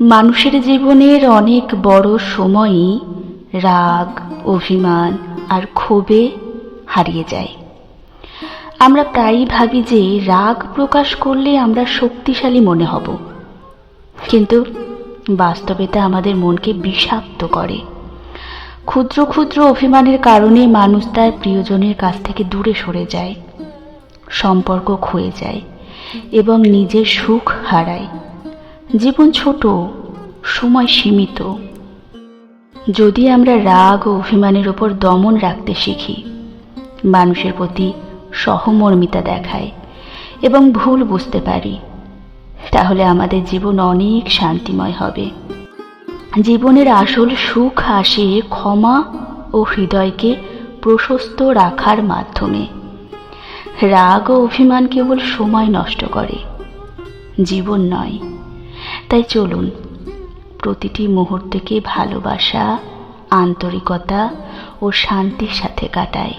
মানুষের জীবনের অনেক বড় সময়ই রাগ, অভিমান আর ক্ষোভে হারিয়ে যায়। আমরা প্রায়ই ভাবি যে রাগ প্রকাশ করলে আমরা শক্তিশালী মনে হব। কিন্তু বাস্তবে তা আমাদের মনকে বিষাক্ত করে। ক্ষুদ্র ক্ষুদ্র অভিমানের কারণে মানুষ তার প্রিয়জনের কাছ থেকে দূরে সরে যায়, সম্পর্ক ক্ষয়ে যায় এবং নিজের সুখ হারায়। জীবন ছোট, সময় সীমিত। যদি আমরা রাগ ও অভিমানের ওপর দমন রাখতে শিখি, মানুষের প্রতি সহমর্মিতা দেখায় এবং ভুল বুঝতে পারি, তাহলে আমাদের জীবন অনেক শান্তিময় হবে। জীবনের আসল সুখ আসে ক্ষমা ও হৃদয়কে প্রশস্ত রাখার মাধ্যমে। রাগ ও অভিমান কেবল সময় নষ্ট করে, জীবন নয়। তাই চলুন। প্রতিটি মুহূর্তকে ভালোবাসা আন্তরিকতা ও শান্তির সাথে কাটাই।